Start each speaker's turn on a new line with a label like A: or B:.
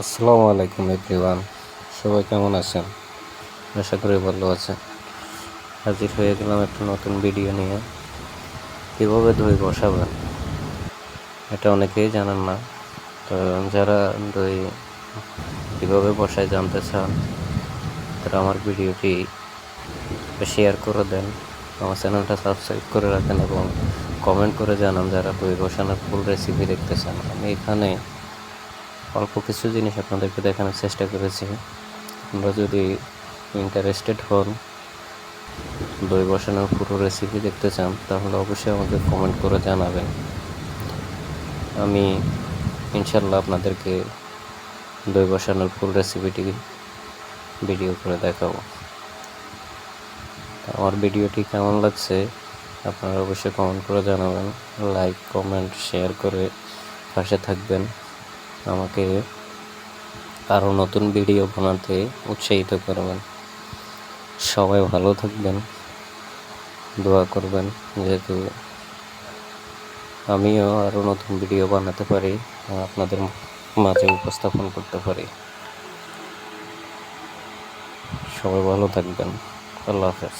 A: আসসালামু আলাইকুম এভরিওয়ান। সবাই কেমন আছেন? আশা করি ভালো আছেন। হাজির হয়ে গেলাম একটা নতুন ভিডিও নিয়ে। কীভাবে দই বসাবেন? এটা অনেকেই জানেন না। তো যারা দই কীভাবে বসায় জানতে চান, তারা আমার ভিডিওটি শেয়ার করে দেন। আমার চ্যানেলটা সাবস্ক্রাইব করে রাখেন এবং কমেন্ট করে জানান যারা দই বসানোর ফুল রেসিপি দেখতে চান। আমি এখানে অল্প কিছু জিনিস আপনাদেরকে দেখানোর চেষ্টা করেছি। আপনারা যদি ইন্টারেস্টেড হন, দই বসানোর পুরো রেসিপি দেখতে চান, তাহলে অবশ্যই আমাকে কমেন্ট করে জানাবেন। আমি ইনশাল্লাহ আপনাদেরকে দই বসানোর ফুল রেসিপিটি ভিডিও করে দেখাবো। আমার ভিডিওটি কেমন লাগছে, আপনারা অবশ্যই কমেন্ট করে জানাবেন। লাইক কমেন্ট শেয়ার করে পাশে থাকবেন। আমাকে আরও নতুন ভিডিও বানাতে উৎসাহিত করবেন। সবাই ভালো থাকবেন, দোয়া করবেন, যেহেতু আমিও আরও নতুন ভিডিও বানাতে পারি, আপনাদের মাঝে উপস্থাপন করতে পারি। সবাই ভালো থাকবেন, আল্লাহ হাফেজ।